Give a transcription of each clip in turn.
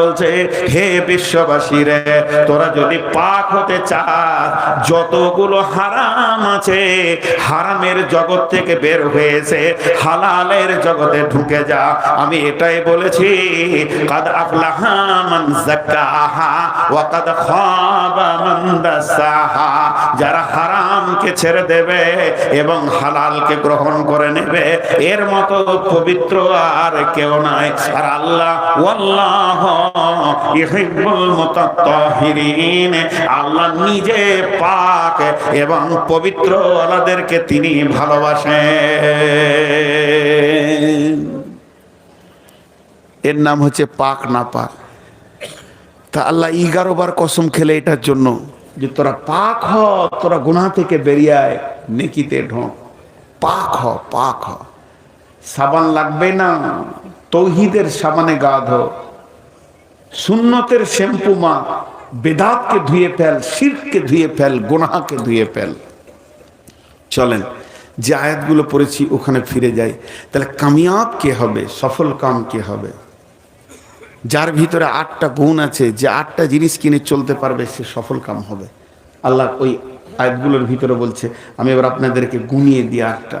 বলছে, হে বিশ্ববাসী রে, তোরা যদি পাক হতে চাস, যতগুলো হারাম আছে, হারামের জগৎ থেকে বের হয়েছে, হালালের জগতে ঢুকে যা। আমি এটাই বলেছি যারা হারামকে ছেড়ে দেবে এবং হালালকে গ্রহণ করে নেবে, এর মতো পবিত্র আর কেউ নাই। আর আল্লাহ ওয়াল্লাহ ইউহিব্বুল মুতাত্তাহিরিন। আল্লাহ নিজে পাক এবং পবিত্র আলাদেরকে তিনি ভালোবাসেন। এর নাম হচ্ছে পাক না পাক। তা আল্লাহ এগারো বার কসম খেলে এটার জন্য যে তোরা পাক হ, তোরা গুনাহ থেকে বেরিয়ে আয়, নেকিতে ঢোক। পাক হ পাক হ। সাবান লাগবে না। তৌহিদের সাবানে গা ধো সুন্নতের শ্যাম্পু মা, বেদাতকে ধুয়ে ফেল শিরকে ধুয়ে ফেল, গোনাহাকে ধুয়ে ফেল। চলেন, যে আয়াতগুলো পড়েছি ওখানে ফিরে যাই। তাহলে কামিয়াব কে হবে? সফল কাম কে হবে? যার ভিতরে আটটা গুণ আছে, যে আটটা জিনিস কিনে চলতে পারবে, সে সফল কাম হবে। আল্লাহ ওই আয়াতগুলোর ভিতরে বলছে, আমি এবার আপনাদেরকে গুনিয়ে দিই আটটা।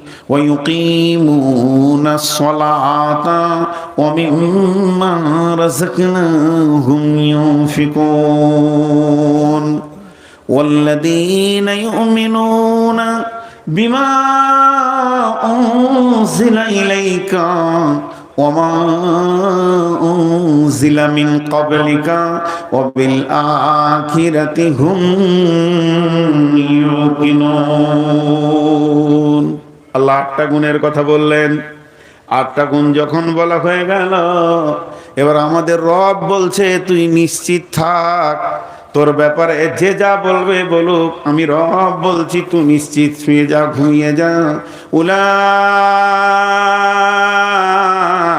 ويقيمون الصلاة ومما رزقناهم ينفقون والذين يؤمنون بما أنزل إليك وما أنزل من قبلك وبالآخرة هم يوقنون আল্লাহ আটটা গুণের কথা বললেন। আটটা গুণ যখন বলা হয়ে গেল, এবার আমাদের রব বলছে, তুই নিশ্চিত থাক। তোর ব্যাপারে যে যা বলবে বলুক। আমি রব বলছি, তুই নিশ্চিত শুয়ে যা, ঘুমিয়ে যা। উলা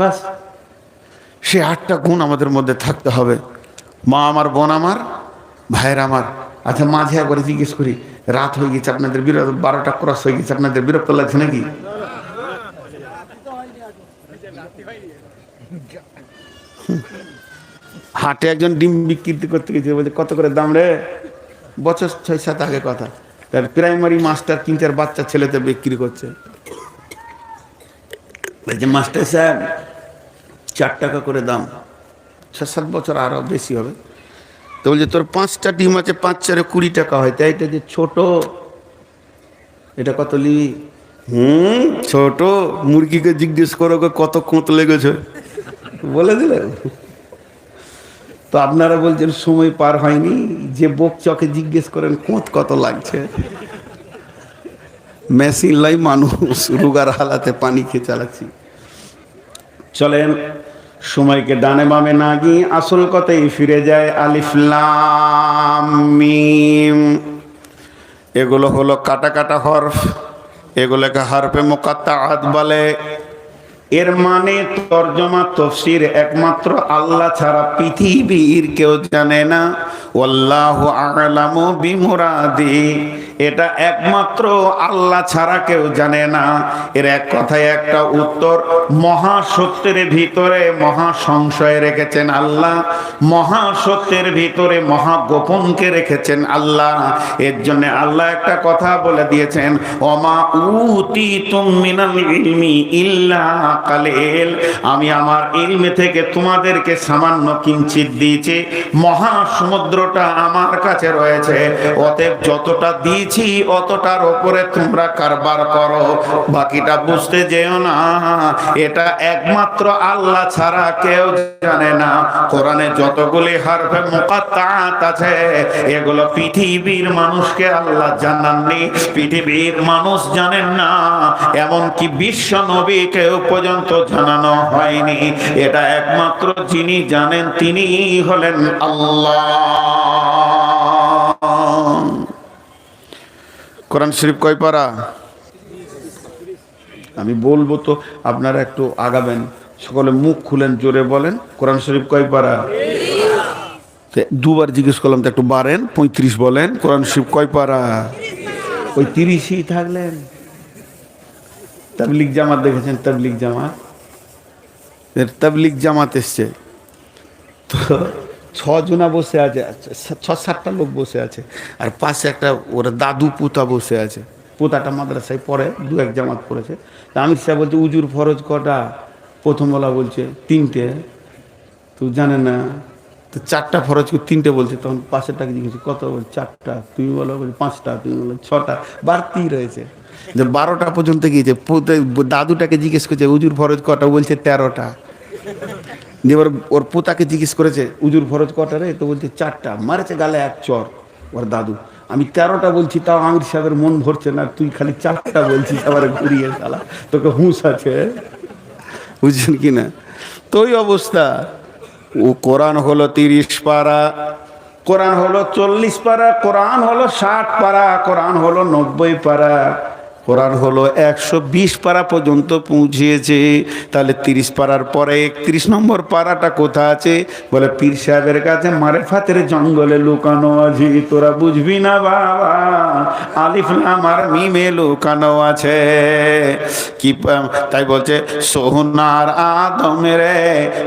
বাস। সে আটটা গুণ আমাদের মধ্যে থাকতে হবে। মা আমার, বোন আমার, ভাইয়ের আমার। আচ্ছা মাঝে একবারে জিজ্ঞেস করি, রাত হয়ে গেছে, আপনাদের বিরক্ত, বারোটা ক্রস হয়ে গেছে, আপনাদের বিরক্ত লাগছে নাকি? হাটে একজন ডিম বিক্রি করতে গেছে, বলছে, কত করে দাম রে? বছর ছয় সাত আগে কথা। তার প্রাইমারি মাস্টার তিন চার বাচ্চা ছেলেতে বিক্রি করছে। মাস্টার সাহেব চার টাকা করে দাম। ছ সাত বছর আরও বেশি হবে। তো বলছে, তোর পাঁচটা ডিম আছে, পাঁচ, চারে কুড়ি টাকা হয়। তাই এটা যে ছোট, এটা কত লিবি হুম, ছোট। মুরগিকে জিজ্ঞেস করো কত কোঁত লেগেছে। বলে দিলেন তো আপনারা বলছেন, সময় পার হয়নি। যে বোক চকে জিজ্ঞেস করেন কোঁত কত লাগছে? মেশিন লাই মানুষ, রুগার হালাতে পানি খেয়ে চালাচ্ছি। চলেন সময়কে ডানে বামে না গিয়ে আসল কথাই ফিরে যায় আলিফলাম মিম। এগুলো হলো কাটা কাটা হরফ, এগুলোকে হরফে মোকাত্তাআত বলে। এর মানে তর্জমা তফসির একমাত্র আল্লাহ ছাড়া পৃথিবীর কেউ জানে না। ওয়াল্লাহু আ'লামু বিমুরাদি। এটা একমাত্র আল্লাহ ছাড়া কেউ জানে না। এর এক কথায় একটা উত্তর মহা সত্যের ভিতরে মহা সংশয় রেখেছেন আল্লাহ মহা সত্যের ভিতরে মহা গোপনকে রেখেছেন আল্লাহ। এর জন্য আল্লাহ একটা কথা বলে দিয়েছেন অমা উতি মিনাল ইলমি ইল্লা কালিল। আমি আমার ইলমে থেকে তোমাদেরকে সামান্য কিঞ্চিত দিয়েছি। মহা সমুদ্রটা আমার কাছে রয়েছে, অতএব যতটা দিয়েছি অতটার ওপরে তোমরা কারবার করো। বাকিটা বুঝতে যেও না, এটা একমাত্র আল্লাহ ছাড়া কেউ জানে না। কোরআনে যতগুলি হারফে মুকাত্তাত আছে, এগুলো পৃথিবীর মানুষকে আল্লাহ জানাননি, পৃথিবীর মানুষ জানেন না। এমনকি বিশ্ব নবী কেউ পর্যন্ত জানানো হয়নি। এটা একমাত্র যিনি জানেন তিনি হলেন আল্লাহ। কোরআন শরীফ কয় পারা? আমি বলব তো, আপনারা একটু আগাবেন। সকলে মুখ খুলেন, জোরে বলেন, কোরআন শরীফ কয় পারা? দুবার জিজ্ঞেস করলাম, তো একটু বাড়েন, পঁয়ত্রিশ বলেন, কোরআন শরীফ কয় পারা? ওই তিরিশই থাকলেন। তাবলিক জামাত দেখেছেন? তাবলিক জামাত? তাবলিক জামাত এসছে। তো ছজনা বসে আছে ছ সাতটা লোক বসে আছে, আর পাশে একটা ওরা দাদু পুতা বসে আছে। পুতাটা মাদ্রাসায় পড়ে, দু এক জামাত পড়েছে। তা আমি সাহেব বলছে, উজুর ফরজ কটা? প্রথমবেলা বলছে, তিনটে। তো জানে না, তো চারটা ফরজ করে, তিনটে বলছে, তখন পাশেরটাকে জিজ্ঞেস কত বল চারটা। তুমি বলো, বলছে, পাঁচটা। তুমি বলো, ছটা। বাড়তি রয়েছে। যে বারোটা পর্যন্ত গিয়েছে দাদুটাকে জিজ্ঞেস করছে, উজুর ফরজ কটা? বলছে, তেরোটা। দিয়ে ওর ওর পোতাকে জিজ্ঞেস করেছে উজুর ফরজ কটা রে? তো বলছে, চারটা। মারেছে গালে এক চর, ওর দাদু। আমি তেরোটা বলছি, তাও আমির সাহেবের মন ভরছে না, তুই খালি চারটা বলছিস আবার ঘুরিয়ে শালা, তোকে হুঁশ আছে। বুঝছেন কি না? তো ওই অবস্থা। ও কোরআন হলো তিরিশ পারা, কোরআন হলো চল্লিশ পারা, কোরআন হলো ষাট পারা, কোরআন হলো নব্বই পারা। কোরআন হলো একশো বিশ পারা পর্যন্ত পৌঁছিয়েছে তাহলে তিরিশ পারার পরে একত্রিশ নম্বর পারাটা কোথা আছে? বলে পীর সাহেবের কাছে মারে ফাতের জঙ্গলে লুকানো আছে। তোরা বুঝবি না বাবা, আলিফ আমার মিমে লুকানো আছে। কি তাই বলছে সোহনার আদম রে,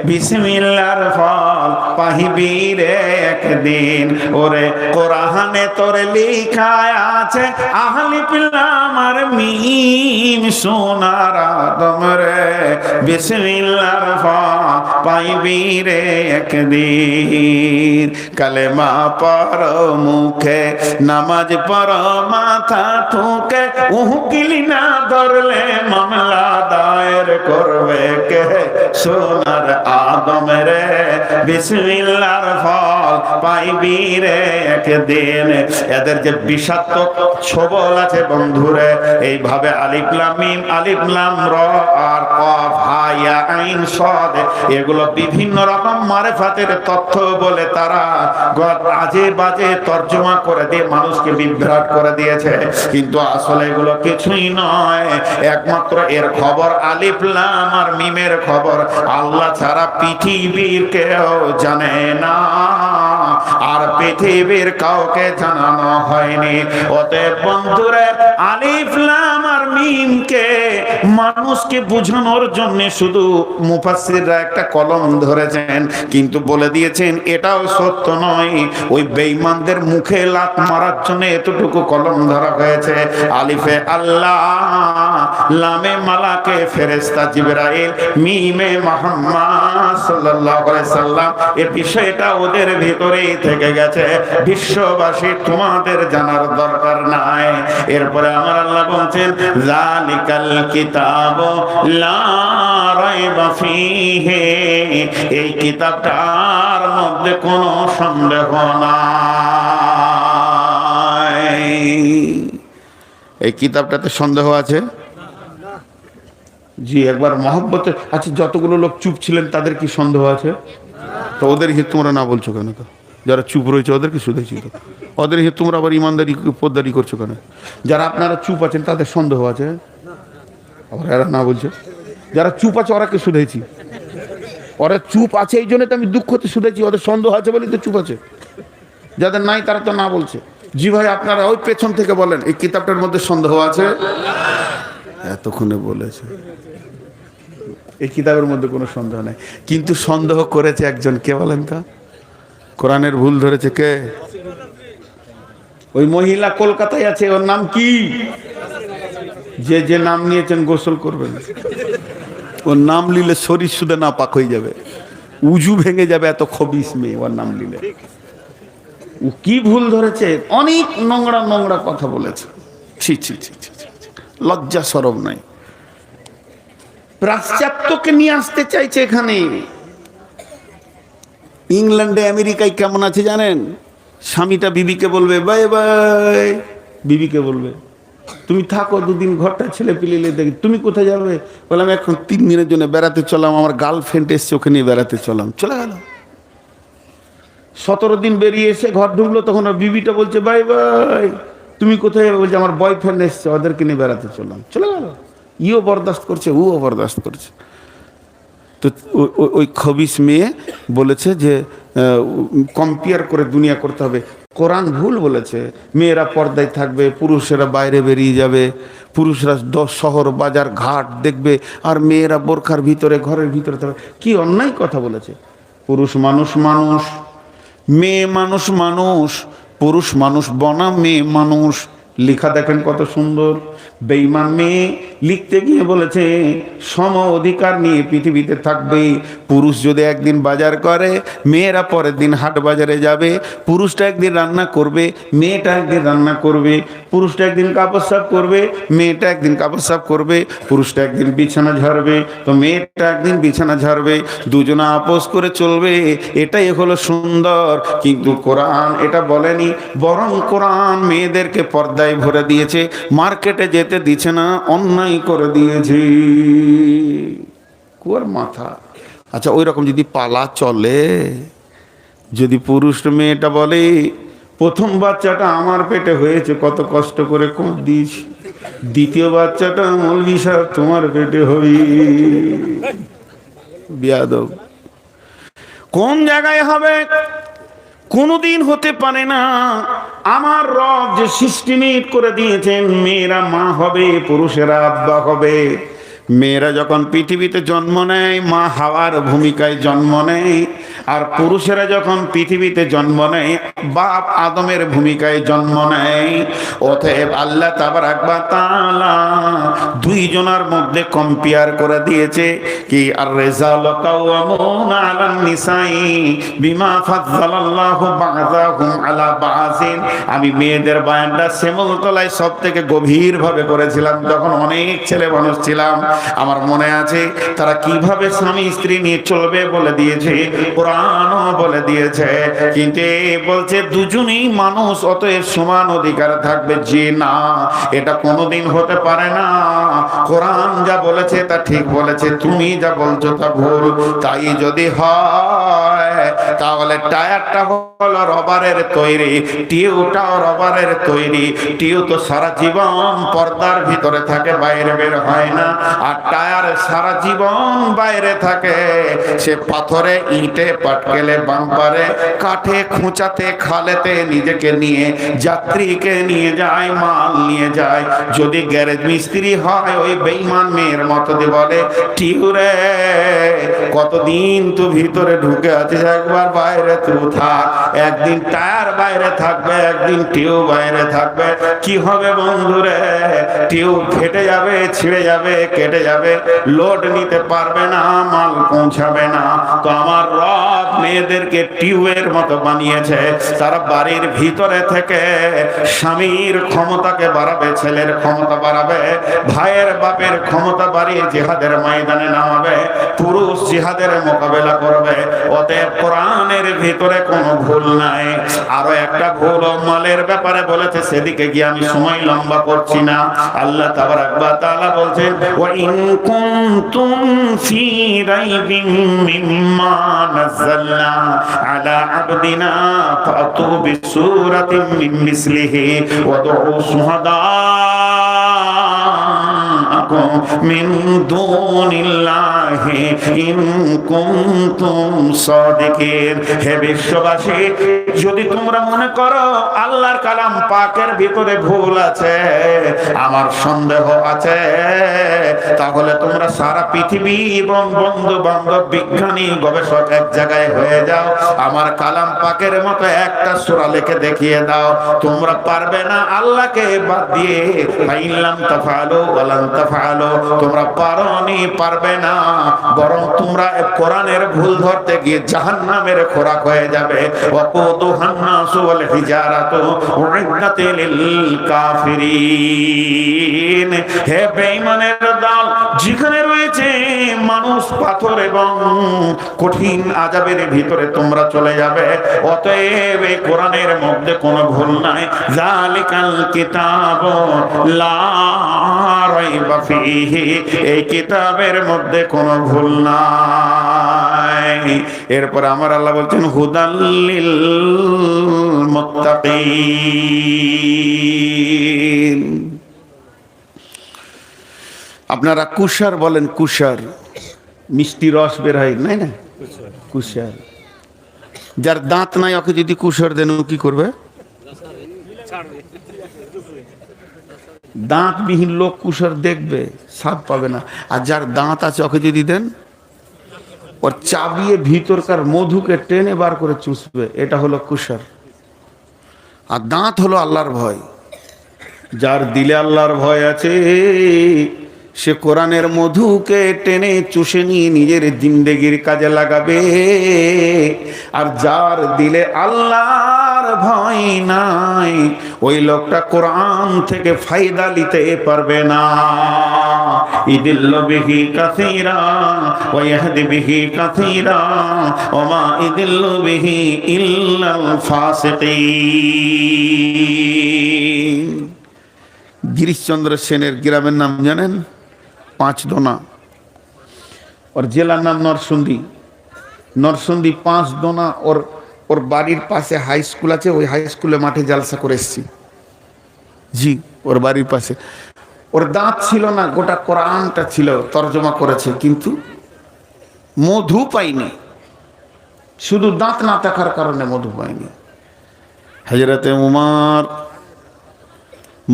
বিসমিল্লার ফল পাহিবি রে একদিন। ওরে কোরআনে তোরে লিখায় আছে আহলি আমার মিম সোনার আদম রে বিসমিল্লার পাইবি রে একদিন। কালেমা পর মুখে, নামাজ পর মাথা ঠুকে, উহুকিলি না ধরলে মামলা দায়ের করবে কে? সোনার আদম রে বিসমিল্লার ফল পাইবি রে একদিন। এদের যে বিষাক্ত ছবল আছে বন্ধুরে এইভাবে আলিফলাম মিম আলিফলাম র আর কফ হা ইয়া আইন সদ, এগুলো বিভিন্ন রকম মারেফাতের তথ্য বলে তারা আজে বাজে তর্জমা করে দিয়ে মানুষকে বিভ্রাট করে দিয়েছে। কিন্তু আসলে এগুলো কিছুই নয়, একমাত্র এর খবর আলিফলাম আর মিমের খবর। আল্লাহ ছাড়া পৃথিবীর কেউ জানে না, আর পৃথিবীর কাউকে জানানো হয়নি। অতএব বন্ধুরে আলিফলাম আর মিমকে মানুষকে বুঝানোর জন্য শুধু মুফাসসিররা একটা কলম ধরেছেন, কিন্তু বলে দিয়েছেন, এটাও সত্য নয়। ওই বেঈমানদের মুখে লাত মারার জন্য এতটুকু কলম ধরা হয়েছে। আলিফে আল্লাহ, লামে মালাকে ফেরেস্তা জিবরাইল, মিমে মুহাম্মদ সাল্লাল্লাহু আলাইহি সাল্লাম। এই বিষয়টা ওদের ভিতরেই থেকে গেছে। বিশ্ববাসী তোমাদের জানার দরকার নাই। এরপরে আমার আল্লাহ বলছেন জালিকাল কিতাব, লা এই কিতাবটার মধ্যে কোনো সন্দেহ নাই। এই কিতাবটাতে সন্দেহ আছে? জি, একবার মহব্বতে আচ্ছা যতগুলো লোক চুপ ছিলেন, তাদের কি সন্দেহ আছে? তো ওদের তোমরা না বলছো কেন তো? যারা চুপ রয়েছে ওদেরকে শুধেছি তো। ওদের হিত তোমরা আবার ইমানদারি পোদ্দারি করছ কেন? যারা আপনারা চুপ আছেন তাদের সন্দেহ আছে। আবার এরা না বলছে। যারা চুপ আছে ওরাকে শুধেছি ওরা চুপ আছে এই জন্য তো আমি দুঃখতে শুধেছি ওদের সন্দেহ আছে বলেই তো চুপ আছে। যাদের নাই তারা তো না বলছে। জি ভাই, আপনারা ওই পেছন থেকে বলেন। এই কিতাবটার মধ্যে সন্দেহ আছে? এতক্ষণে বলেছে। এই কিতাবের মধ্যে কোনো সন্দেহ নাই। কিন্তু সন্দেহ করেছে একজন। কে বলেন তো? কোরআনের ভুল ধরেছে কে? ওই মহিলা কলকাতায় আছে, ওর নাম কি? যে যে নাম নিয়েছেন গোসল করবেন। ওর নাম নিলে শরীর সুদে না পাক হয়ে যাবে। উজু ভেঙে যাবে এত খবিস মেয়ে, ওর নাম নিলে। ও কি ভুল ধরেছে? অনেক নোংরা নোংরা কথা বলেছে। ছি ছি ছি। লজ্জা সরব নাই। পাশ্চাত্যকে নিয়ে আসতে চাইছে এখানে। ইংল্যান্ডে আমেরিকায় কেমন আছে জানেন? স্বামীটা বিবিকে বলবে, বাই বাই। বিবিকে বলবে, তুমি থাকো দুদিন, ঘরটা ছেলে পিলিলে দেখি। তুমি কোথায় যাবে? বললাম, এখন তিন দিনের জন্য বেড়াতে চলাম, আমার গার্লফ্রেন্ড এসছে ওখানে বেড়াতে চলাম। চলে গেল। সতেরো দিন বেরিয়ে এসে ঘর ঢুকলো, তখন ওর বিবিটা বলছে, বাই বাই, তুমি কোথায় যাবে? বলছে, আমার বয়ফ্রেন্ড এসছে, ওদেরকে নিয়ে বেড়াতে চললাম চলে গেল। ইও বরদাস্ত করছে, ও বরদাস্ত করছে। তো ওই খবিস মেয়ে বলেছে যে কম্পেয়ার করে দুনিয়া করতে হবে। কোরআন ভুল বলেছে, মেয়েরা পর্দায় থাকবে, পুরুষেরা বাইরে বেরিয়ে যাবে, পুরুষরা দশ শহর, বাজার, ঘাট দেখবে, আর মেয়েরা বোরখার ভিতরে, ঘরের ভিতরে থাকবে। কি অন্যায় কথা বলেছে? পুরুষ মানুষ মানুষ, মেয়ে মানুষ মানুষ, পুরুষ মানুষ বনা মেয়ে মানুষ। লেখা দেখেন কত সুন্দর। বেইমান মেয়ে লিখতে গিয়ে বলেছে, সম অধিকার নিয়ে পৃথিবীতে থাকবে। পুরুষ যদি একদিন বাজার করে, মেয়েরা পরের দিন হাট বাজারে যাবে। পুরুষটা একদিন রান্না করবে, মেয়েটা একদিন রান্না করবে। পুরুষটা একদিন কাপড় সাফ করবে, মেয়েটা একদিন কাপড় সাফ করবে। পুরুষটা একদিন বিছানা ঝাড়বে, তো মেয়েটা একদিন বিছানা ঝাড়বে। দুজনা আপোষ করে চলবে, এটাই হলো সুন্দর। কিন্তু কোরআন এটা বলেনি, বরং কোরআন মেয়েদেরকে পর্দায় ভরে দিয়েছে, মার্কেটে যেতে দিচ্ছে না, অন্যায় করে দিয়েছে। কুয়ার মাথা। আচ্ছা ওই রকম যদি পালা চলে, যদি পুরুষ মেয়েটা বলে, প্রথম বাচ্চাটা আমার পেটে হয়েছে, কত কষ্ট করে কোপ দিয়েছি দ্বিতীয় বাচ্চাটা মৌলবি সাহেব তোমার পেটে হই বিয়াদব। কোন জায়গায় হবে? কোনোদিন হতে পারে না। আমার রব যে সিস্টেমিট করে দিয়েছেন, মেয়েরা মা হবে, পুরুষেরা আব্বা হবে। মেয়েরা যখন পৃথিবীতে জন্ম নেয়, মা হাওয়ার ভূমিকায় জন্ম নেয় আর পুরুষেরা যখন পৃথিবীতে জন্ম নেয়, বাপ আদমের ভূমিকায় জন্ম নেয়, অতএব আল্লাহ তাবার আকবার তাআলা দুইজনার মধ্যে কম্পেয়ার করে দিয়েছে কি আর রেজাল নিসাই বিমা ফাজ্জালাল্লাহু বা'দাহুম আলা বা'জিন। আমি মেয়েদের বায়ানটা শ্যামলতলায় সব থেকে গভীর ভাবে করেছিলাম, যখন অনেক ছেলে মানুষ ছিলাম। আমার মনে আছে তারা কীভাবে স্বামী স্ত্রী নিয়ে চলবে বলে দিয়েছে। কোরআনও বলে দিয়েছে। কিন্তু বলছে, দুজনেই মানুষ, অতএব সমান অধিকার থাকবে যে না, এটা কোনোদিন হতে পারে না। কোরআন যা বলেছে, তা ঠিক বলেছে, তুমি যা বলছো তা ভুল, তাই যদি হয় তাহলে টায়ারটা হলো রবারের তৈরি টিউটাও রবারের তৈরি। টিউ তো সারা জীবন পর্দার ভিতরে থাকে, বাইরে বের হয় না। আর টায়ার সারা জীবন বাইরে থাকে। সে পাথরে ইটে পাটকেলে বাম্পারে, কাঠে, খোঁচাতে, খালেতে নিজেকে নিয়ে, যাত্রীকে নিয়ে যায়, মাল নিয়ে যায়। যদি গ্যারেজ মিস্ত্রি হয়, ওই বেইমান মেয়ের মতো দিয়ে বলে টিউরে কতদিন তুই ভিতরে ঢুকে আছিস একবার? বাইরে তুই থাক। একদিন টায়ার বাইরে থাকবে, একদিন টিউ বাইরে থাকবে। কি হবে বন্ধুরে? টিউ ফেটে যাবে, ছিঁড়ে যাবে, কেটে যাবে। লোড নিতে পারবে না, মাল পৌঁছাবে না। তো আমার রব মেয়েদেরকে টিউবের মতো বানিয়েছে। তারা বাড়ির ভিতরে থেকে স্বামীর ক্ষমতাকে বাড়াবে, ছেলের ক্ষমতা বাড়াবে, ভাইয়ের বাপের ক্ষমতা বাড়িয়ে জিহাদের ময়দানে নামাবে, পুরুষ জিহাদের মোকাবেলা করবে। অতএব কোরআনের ভিতরে কোনো ভুল নাই। আরও একটা ভুল মালের ব্যাপারে বলেছে, সেদিকে গিয়ে আমি সময় লম্বা করছি না। আল্লাহ বলছেন ইন ফি রাইবিন মিম্মা নাযালনা আলা আবদিনা ফাতু মিন মিসলিহি শুহাদা বিশ্ববাসী, যদি তোমরা মনে করো আল্লাহর কালাম পাকের ভিতরে ভুল আছে, আমার সন্দেহ আছে, তাহলে তোমরা সারা পৃথিবী এবং বন্ধু বান্ধব বিজ্ঞানী, গবেষক এক জায়গায় হয়ে যাও। আমার কালাম পাকের মতো একটা সূরা লিখে দেখিয়ে দাও। তোমরা পারবে না আল্লাহকে বাদ দিয়ে ফাইলাম তাফালু তোমরা পারোনি, পারবে না। বরং তোমরা কোরআনের ভুল ধরতে গিয়ে জাহান্নামের খোরাক হয়ে যাবে। ওয়াল হিজারাতু লিল কাফিরিন। হে বেঈমানের দল, যেখানে রয়েছে মানুষ, পাথর এবং কঠিন আজাবের ভিতরে তোমরা চলে যাবে। অতএব এই কোরআনের মধ্যে কোনো ভুল নাই। জালিকাল কিতাব লা রাইবা ফিহি এই কিতাবের মধ্যে কোনো ভুল নাই। এরপর আমার আল্লাহ বলছেন হুদাল্লিল মুত্তাকিন আপনারা কুষার বলেন, কুষার। মিষ্টি রস বের হয়, নাই না? কুষার। যার দাঁত নাই, ওকে যদি কুষার দেন কি করবে? দাঁতবিহীন লোক কুষার দেখবে, স্বাদ পাবে না। আর যার দাঁত আছে, ওকে যদি দেন ওর চাবিয়ে ভিতরকার মধুকে টেনে বার করে চুষবে। এটা হলো কুষার আর দাঁত হলো আল্লাহর ভয়। যার দিলে আল্লাহর ভয় আছে, সে কোরআনের মধুকে টেনে চুষে নিয়ে নিজের জিন্দেগির কাজে লাগাবে। আর যার দিলে আল্লাহর ভয় নাই। ওই লোকটা কোরআন থেকে ফায়দা নিতে পারবে না। ইদিল্ল বিহি কাসীরা ওয়া ইয়াহদি বিহি কাসীরা ওয়া মা ইদিল্লু বিহি ইল্লাল গিরিশচন্দ্র সেনের গ্রামের নাম জানেন? পাঁচ দোনা ওর জেলার নাম নরসুন্দি। নরসুন্দি পাঁচ দোনা ওর বাড়ির পাশে হাই স্কুল আছে ওই হাই স্কুলে মাঠে জালসা করে এসছি। জি ওর বাড়ির পাশে। ওর দাঁত ছিল না গোটা কোরআনটা ছিল তর্জমা করেছে কিন্তু মধু পাইনি। শুধু দাঁত না থাকার কারণে মধু পাইনি। হাজরাতে উমার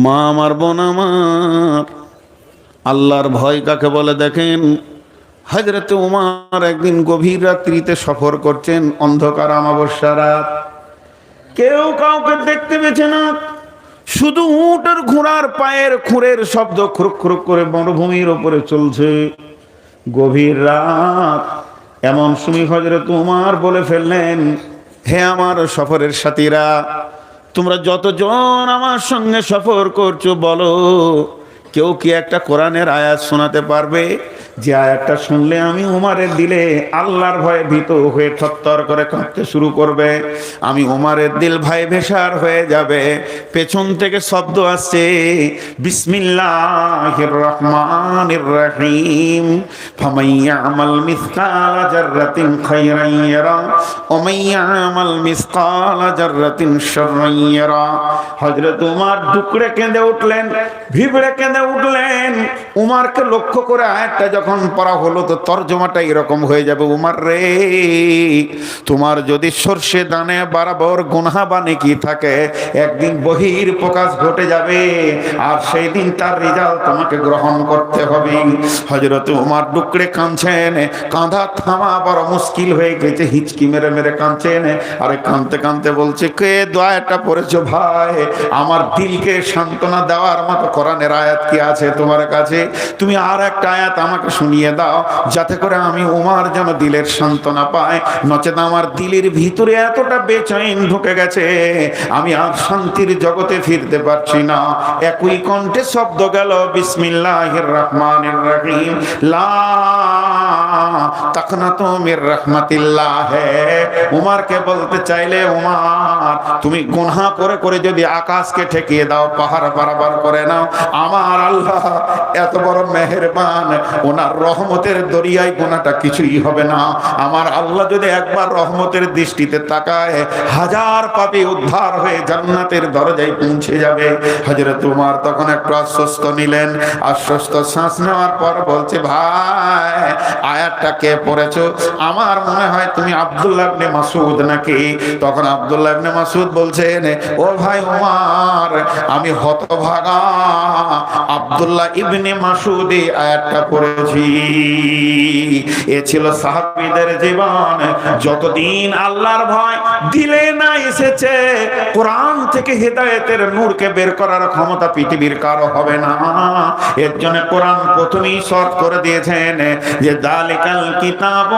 মা আমার বোন আমার আল্লাহর ভয় কাকে বলে দেখেন? হজরতে উমার একদিন গভীর রাত্রিতে সফর করছেন অন্ধকার অমাবস্যা রাত। কেউ কাউকে দেখতে পেয়েছে না। শুধু উট আর ঘোড়ার পায়ের খুঁড়ের শব্দ খুরুক খুরুক করে মরুভূমির ওপরে চলছে। গভীর রাত। এমন সুমি হজরত উমার বলে ফেললেন, হে আমার সফরের সাথীরা, তোমরা যতজন আমার সঙ্গে সফর করছ বলো কেউ কি একটা কোরআনের আয়াত শোনাতে পারবে? যে আয়াতটা শুনলে আমি উমারের দিলে আল্লাহর ভয়ে ভীত হয়ে থরথর করে কাঁপতে শুরু করবে। আমি উমারের দিল ভাই ভেসার হয়ে যাবে। পেছন থেকে শব্দ আসছে, বিসমিল্লাহির রহমানির রহিম। ফামাইয়া আমাল মিসকালা জাররাতিন খায়রান ইয়ারা ওয়া মাইয়া আমাল মিসকালা জাররাতিন শাররান ইয়ারা। হযরত উমার দুকড়ে কেঁদে উঠলেন, ভিবড়ে কেঁদে উঠলেন, উমারকে লক্ষ্য করে আয়াতটা যখন পড়া হলো তো তর্জমাটা এরকম হয়ে যাবে, উমার রে, তোমার যদি সর্ষে দানে বরাবর গুনহা বা নেকি থাকে, একদিন বহির প্রকাশ ঘটে যাবে, আর সেই দিন তার রেজাল্ট তোমাকে গ্রহণ করতে হবে। হজরত উমার ডুকরে কাঁদছেন, কাঁধা থামা বড় মুশকিল হয়ে গেছে, হিচকি মেরে মেরে কাঁদছেন, আরে কাঁদতে কাঁদতে বলছে, কে দয়াটা পড়েছো ভাই? আমার দিলকে সান্ত্বনা দেওয়ার মতো কোরআনের আয়াত কি আছে তোমার কাছে, তুমি আর একটা আয়াত আমাকে শুনিয়ে দাও, যাতে করে আমি উমার যেন দিলের সান্ত্বনা পায় নচেত আমার দিলের ভিতরে এতটা বেচৈন ঢুকে গেছে, আমি আর শান্তির জগতে ফিরতে পারছি না। একই কণ্ঠে শব্দ গেল, বিসমিল্লাহির রহমানির রহিম। লা তাকনাতু মির রাহমাতিল্লাহ। উমারকে বলতে চাইলে, উমার, তুমি গুনাহ করে করে যদি আকাশকে ঠেকিয়ে দাও, পাহাড় বরাবর করে নাও, আমার আল্লাহ, এত বড় মেহেরবান, ওনার রহমতের দরিয়ায় গোনাটা কিছুই হবে না। আমার আল্লাহ যদি একবার রহমতের দৃষ্টিতে তাকায়, হাজার পাপি উদ্ধার হয়ে জান্নাতের দরজায় পৌঁছে যাবে। হজরত তোমার তখন একটু আশ্বস্ত নিলেন। আশ্বস্ত শ্বাস নেওয়ার পর বলছে, ভাই, আয়াতটা কে পড়েছো? আমার মনে হয় তুমি আব্দুল্লাহ মাসুদ নাকি? তখন আব্দুল্লাহ ইবনে মাসুদ বলছেন, ও ভাই ওমর আমি হতভাগা। আব্দুল্লাহ ইবনে মাসুদ আয়াতটা পড়েছি। এ ছিল সাহাবীদের জীবন। যতদিন আল্লাহর ভয় দিলে না এসেছে, কোরআন থেকে হেদায়েতের নূরকে বের করার ক্ষমতা পৃথিবীর কারও হবে না। এর জন্য কোরআন প্রথমেই শর্ত করে দিয়েছেন যে, দালিকাল কিতাব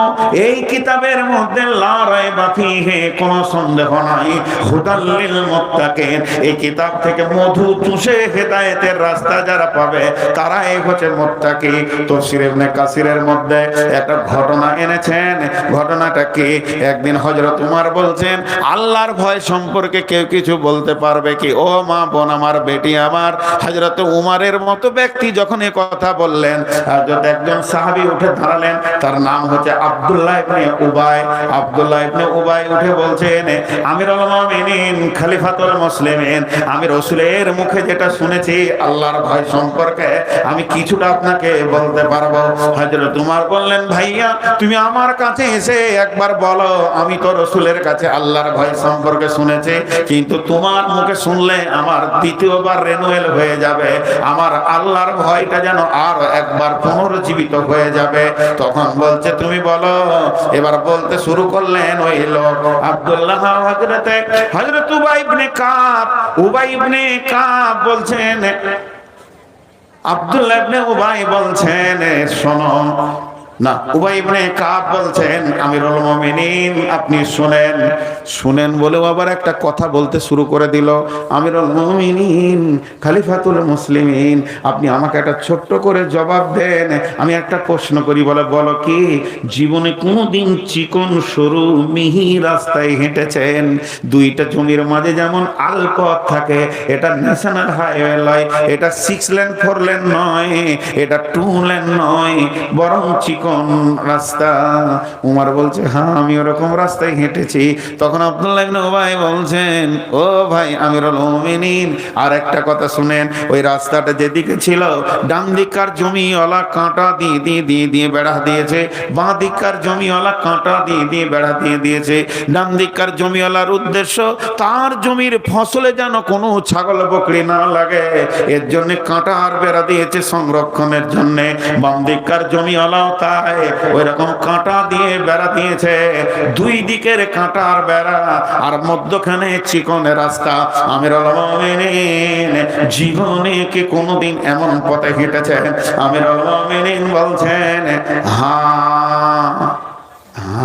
এই কিতাবের মধ্যে লা রাইবা ফিহি, কোনো সন্দেহ নাই। হুদাল্লিল মুত্তাকিন। এই কিতাব থেকে মধু চুষে হেদায়েতের রাস্তা যারা পাবে, তারাই হচ্ছে মুত্তাকি। তফসির ইবনে কাসিরের মধ্যে একটা ঘটনা এনেছেন। ঘটনাটা কি? একদিন হযরত উমর বলছেন, আল্লাহর ভয় সম্পর্কে কেউ কিছু বলতে পারবে কি? ও মা বোন, আমার বেটি আমার। হযরত উমারের মতো ব্যক্তি যখন এ কথা বললেন, হযরত একজন সাহাবী উঠে দাঁড়ালেন। তার নাম হচ্ছে আব্দুল্লাহ ইবনে উবাই। আব্দুল্লাহ ইবনে উবাই উঠে বলছেন আমিরুল মুমিনিন খলিফাতুল মুসলিমিন। আমি রাসূলের মুখে যেটা শুনেছি, আল্লাহর ভয় সম্পর্কে আমি কিছুটা আপনাকে বলতে পারব। হযরত উমর বললেন, ভাইয়া, তুমি আমার কাছে এসে একবার বলো, আমি তো রাসূলের কাছে আল্লাহর ভয় সম্পর্কে শুনেছি, কিন্তু তোমার মুখে শুনলে আমার দ্বিতীয়বার রেনুয়েল হয়ে যাবে। আমার আল্লাহর ভয়টা যেন আর একবার পুনর্জীবিত হয়ে যাবে। তখন বলছে, তুমি বলো। এবার বলতে শুরু করলেন ওই লোক, আব্দুল্লাহ হযরতে, হযরত উবাই ইবনে কাব, উবাই ইবনে কাব বলছেন আব্দুল্লাহ ইবনে উবাই বলছেন শোনো না, উবাই ইবনে কাব বলছেন, আমিরুল মুমিনিন, আপনি শুনেন। শুনেন বলেও আবার একটা কথা বলতে শুরু করে দিল, আমিরুল মুমিনিন, খলিফাতুল মুসলিমিন, আপনি আমাকে একটা ছোট্ট করে জবাব দেন, আমি একটা প্রশ্ন করি, বলে, বলো কি, জীবনে কোনোদিন চিকন সরু মিহি রাস্তায় হেঁটেছেন? দুইটা জমির মাঝে যেমন আলপথ থাকে, এটা ন্যাশনাল হাইওয়ে নয় এটা সিক্স লেন ফোর লেন নয়, এটা টু লেন নয়, বরং চিকন রাস্তা। উমার বলছে হ্যাঁ আমি ওরকম রাস্তায় হেঁটেছি। তখন আব্দুল্লাহ ইবনে উবাই বলছেন, ও ভাই আমিরুল মুমিনিন, আর একটা কথা শুনেন, ওই রাস্তাটা যেদিকে ছিল ডান দিককার জমিওয়ালা কাঁটা দিয়ে দিয়ে দিয়ে দিয়ে বেড়া দিয়েছে বাঁ দিককার জমিওয়ালা কাঁটা দিয়ে দিয়ে বেড়া দিয়ে দিয়েছে। ডান দিককার জমিওয়ালার উদ্দেশ্য, তার জমির ফসলে যেন কোনো ছাগল বকরি না লাগে। এর জন্য কাঁটা আর বেড়া দিয়েছে সংরক্ষণের জন্য। বাম দিককার জমিওয়ালাও তাই ওই রকম কাঁটা দিয়ে বেড়া দিয়েছে। দুই দিকের কাঁটার বেড়া আর মধ্যখানে চিকনের রাস্তা। আমির জীবনে কি কোনোদিন এমন পথে হেঁটেছেন? আমির বলছেন হ্যাঁ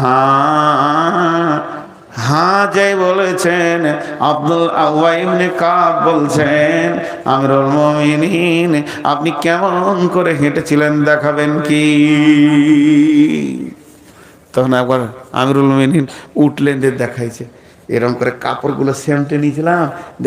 হ্যাঁ হ্যাঁ যাই বলেছেন, আব্দুল আউয়াইবনে কাব বলছেন, আমিরুল মুমিনিন, আপনি কেমন করে হেঁটেছিলেন দেখাবেন কি? তখন একবার আমিরুল মুমিনিন উঠলেন দেখাইছে। এরকম করে কাপড়গুলো সেমটে নিয়েছিলাম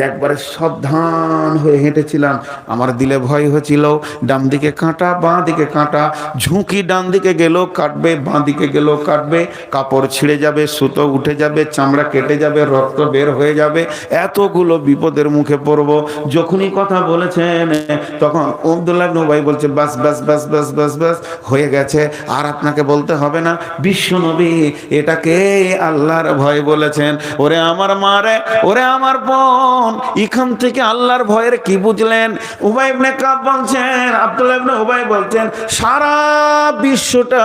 একবারে সাবধান হয়ে হেঁটেছিলাম। আমার দিলে ভয় হয়েছিল ডান দিকে কাঁটা বাঁ দিকে কাঁটা, ঝুঁকি ডান দিকে গেলেও কাটবে বাঁ দিকে গেলেও কাটবে, কাপড় ছিঁড়ে যাবে, সুতো উঠে যাবে, চামড়া কেটে যাবে, রক্ত বের হয়ে যাবে, এতগুলো বিপদের মুখে পড়ব। যখনই কথা বলেছেন, তখন আব্দুল্লাহ নবাই বলছে, বাস বাস বাস বাস বাস বাস, হয়ে গেছে, আর আপনাকে বলতে হবে না। বিশ্ব নবী এটাকে আল্লাহর ভয় বলেছেন। ওরে আমার মারে, ওরে আমার বোন। এখান থেকে আল্লাহর ভয়ের কি বুঝলেন? উবাই ইবনে কাব বলছেন, আব্দুল্লাহ ইবনে উবাই বলছেন, সারা বিশ্বটা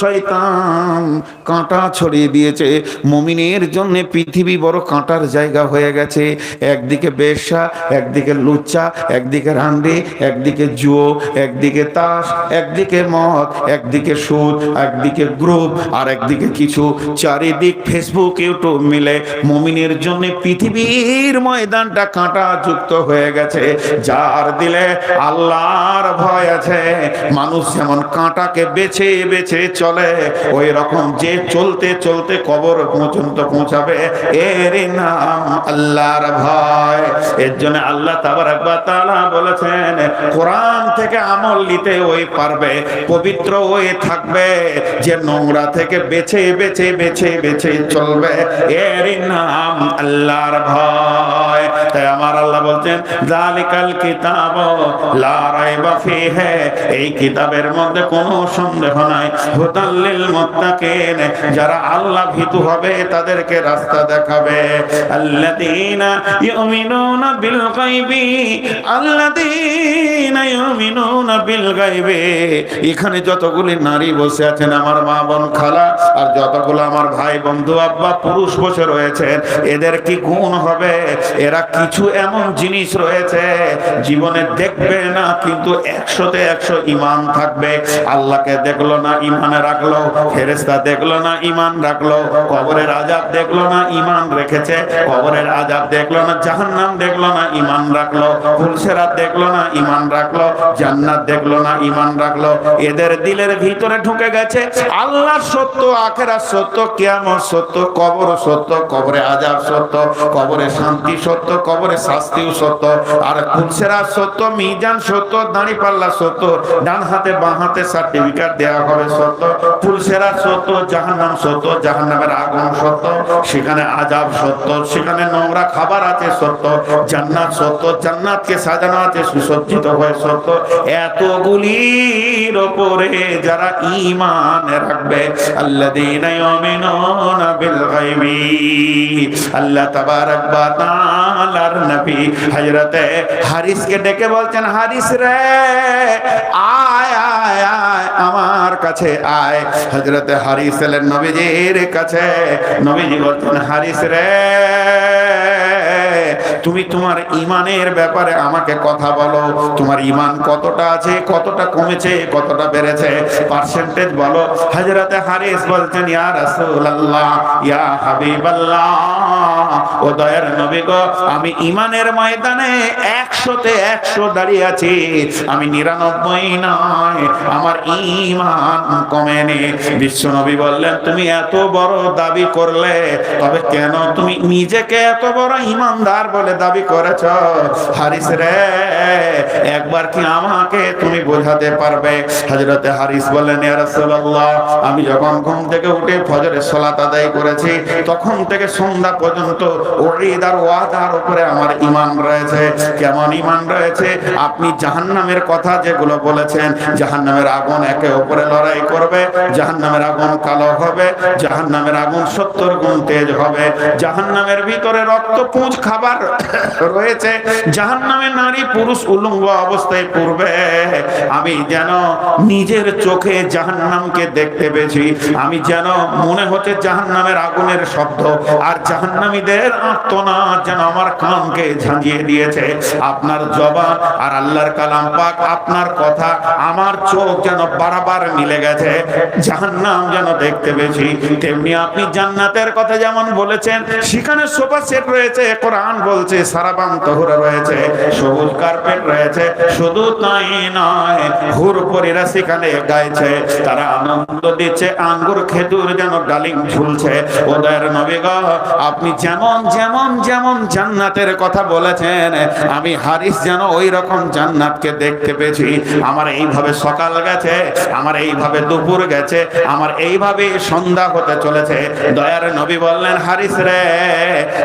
শয়তান কাঁটা ছড়িয়ে দিয়েছে। মুমিনের জন্য পৃথিবী বড় কাঁটার জায়গা হয়ে গেছে। একদিকে বেশ্যা, একদিকে লুচ্চা, একদিকে রান্ডি, একদিকে জুয়ো, একদিকে তাস, একদিকে মদ, একদিকে সুদ, একদিকে গ্রুপ, আর একদিকে কিছু। চারিদিক ফেসবুক ইউটিউব মিলে মমিনের জন্য পৃথিবীর ময়দানটা কাঁটা যুক্ত হয়ে গেছে। যার দিলে আল্লাহর ভয় আছে। মানুষ যেমন কাঁটাকে বেছে বেছে চলে ওই রকম যে চলতে চলতে কবর পর্যন্ত পৌঁছাবে এর নাম আল্লাহর ভয়। এর জন্য আল্লাহ তাআলা বলেছেন, কোরআন থেকে আমল নিতে ওই পারবে, পবিত্র ওই থাকবে, যে নোংরা থেকে বেছে বেছে বেছে বেছে চলবে এর নাম আল্লাহর ভয়। তাই আমার আল্লাহ বলছেন, জালিকাল কিতাব, লা রাইবা ফিহে। এই কিতাবের মধ্যে কোনো সন্দেহ নাই। হুদাল্লিল মুত্তাকিন, যারা আল্লাহ ভীতু হবে, তাদেরকে রাস্তা দেখাবে। আল্লাযীনা ইউমিনুনা বিল গায়বি, আল্লাযীনা ইউমিনুনা বিল গায়বি। এখানে যতগুলি নারী বসে আছেন, আমার মা বোন খালা, আর যতগুলো আমার ভাই বন্ধু, আব্বা, পুরুষ বসে রয়েছেন, এদের কি গুণ হবে? এরা কিছু এমন জিনিস রয়েছে, জীবনে দেখবে না, কিন্তু একশোতে একশো ইমান থাকবে। আল্লাহকে দেখল না, ইমানে রাখল ফেরেস্তা দেখল না, ইমান রাখল, কবরের আজাব দেখল না, ইমান রেখেছে, কবরের আজাব দেখল না, জাহান্নাম দেখল না, ইমান রাখল, ফুলসেরাত দেখল না, ইমান রাখল, জান্নাত দেখল না, ইমান রাখল। এদের দিলের ভিতরে ঢুকে গেছে আল্লাহ সত্য আখেরা সত্য, কিয়ামত সত্য, কবর সত্য, কবরে আজাব সত্য, কবরে শান্তি সত্য কবরে শাস্তিও সত্য। আর ফুলসেরা সত্য, মিজান সত্য দাঁড়ি পাল্লা সত্য ডান হাতে বাঁ হাতে সার্টিফিকেট দেওয়া হবে সত্য। ফুলসেরা সত্য, জাহান্নাম সত্য, জাহান্নামের আগুন সত্য। সেখানে আজাব সত্য, সেখানে নোংরা খাবার আছে সত্য। জান্নাত সত্য, জান্নাতকে সাজানো আছে, সুসজ্জিত হয়ে সত্য। এতগুলির ওপরে যারা ইমান রাখবে, আল্লাযীনা গায়বি, আল্লাহ তাবারাক ওয়া তাআলার নবী হযরতে হারিসকে ডেকে বলছেন, হারিস রে, আয় আয় আয়, আমার কাছে আয়। হযরতে হারিস এলেন নবীজির কাছে। নবীজি বলছেন, হারিস রে তুমি তোমার ইমানের ব্যাপারে আমাকে কথা বলো। তোমার ইমান কতটা আছে, কতটা কমেছে, কতটা বেড়েছে? পার্সেন্টেজ বলো। হাজরাতে হারিস বলছেন, ইয়া রাসূলুল্লাহ, ইয়া হাবিবাল্লাহ, ও দয়ার নবী গো, আমি ইমানের ময়দানে একশোতে একশো দাঁড়িয়ে আছি। আমি নিরানব্বই নয়, আমার ইমান কমেনি। বিশ্ব নবী বললেন, তুমি এত বড় দাবি করলে, তবে কেন তুমি নিজেকে এত বড় ইমানদার বলে দাবি করেছ। হারিস রে, একবার কি আমাকে তুমি বোঝাতে পারবে? হজরতে হারিস রাসূলুল্লাহ, আমি যখন ঘুম থেকে উঠে ফজরের সালাত আদায় করেছি, তখন থেকে সন্ধ্যা পর্যন্ত ওয়াইদ ওয়াদার উপরে আমার ঈমান রয়েছে। কেমন ঈমান রয়েছে? আপনি জাহান্নামের কথা যেগুলো বলেছেন, জাহান্নামের আগুন একে উপরে লড়াই করবে, জাহান্নামের আগুন কালো হবে, জাহান্নামের আগুন সত্তর গুণ তেজ হবে, জাহান্নামের ভিতরে রক্ত পুঁজ খাবার রয়েছে। জাহান্নামে নারী, পুরুষ উলঙ্গ অবস্থায় পূর্বে আমি যেন নিজের চোখে জাহান্নামকে দেখতে পেয়েছি। আমি যেন মনে হচ্ছে জাহান্নামের আগুনের শব্দ। আর জাহান্নামীদের আত্মনাদ যেন আমার কানকে ঝাঁঝিয়ে দিয়েছে। আপনার জবান আর আল্লাহর কালাম পাক, আপনার কথা, আমার চোখ যেন বারবার মিলে গেছে। জাহান্নাম যেন দেখতে পেয়েছি। তেমনি আপনি জান্নাতের কথা যেমন বলেছেন, সেখানে সোফা সেট রয়েছে, কোরআন বলছে সারাবান তহুরা রয়েছে, সবুজ কার্পেট রয়েছে, শুধু তাই নয় হুর পরীরা সেখানে গাইছে, তারা আনন্দ দিচ্ছে, আঙ্গুর খেজুর যেন ডালিম ঝুলছে ওদের নবী গো, আপনি যেমন যেমন যেমন জান্নাতের কথা বলেছেন, আমি হারিস যেন ওই রকম জান্নাতকে দেখতে পেয়েছি। আমার এইভাবে সকাল গেছে, আমার এইভাবে দুপুর গেছে, আমার এইভাবে সন্ধ্যা হতে চলেছে। দয়ার নবী বললেন, হারিস রে,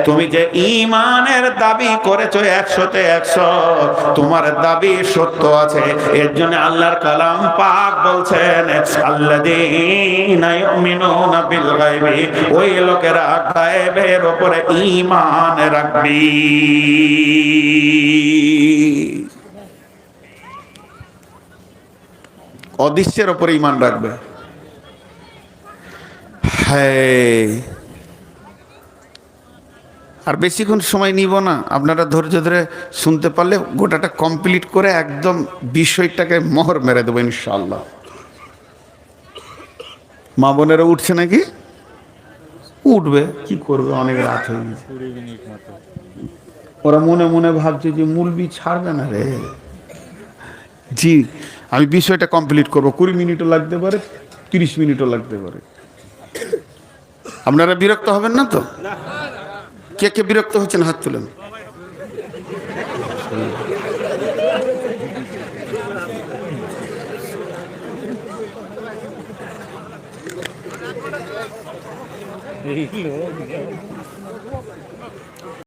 তুমি যে ইমানের দাবি করেছ একশোতে একশো। তোমার দাবি সত্য আছে, এর জন্য আল্লাহর কালাম পাক বলছেন ওই লোকেরা গায়েবের উপরে ঈমান রাখবি। অদৃশ্যের উপরে ইমান রাখবে। হ্যাঁ আর বেশিক্ষণ সময় নিব না। আপনারা ধৈর্য ধরে শুনতে পারলে গোটাটা কমপ্লিট করে একদম বিষয়টাকে মোহর মেরে দেবো ইনশাল্লাহ মা বোনেরা উঠছে নাকি? উঠবে। কি করবে? অনেক রাত হয়ে গেছে। ওরা মনে মনে ভাবছে যে মুলবি ছাড়বে না রে। জি, আমি বিষয়টা কমপ্লিট করব। কুড়ি মিনিটও লাগতে পারে, তিরিশ মিনিটও লাগতে পারে। আপনারা বিরক্ত হবেন না তো? কে কে বিরক্ত হচ্ছেন হাত তুলেন?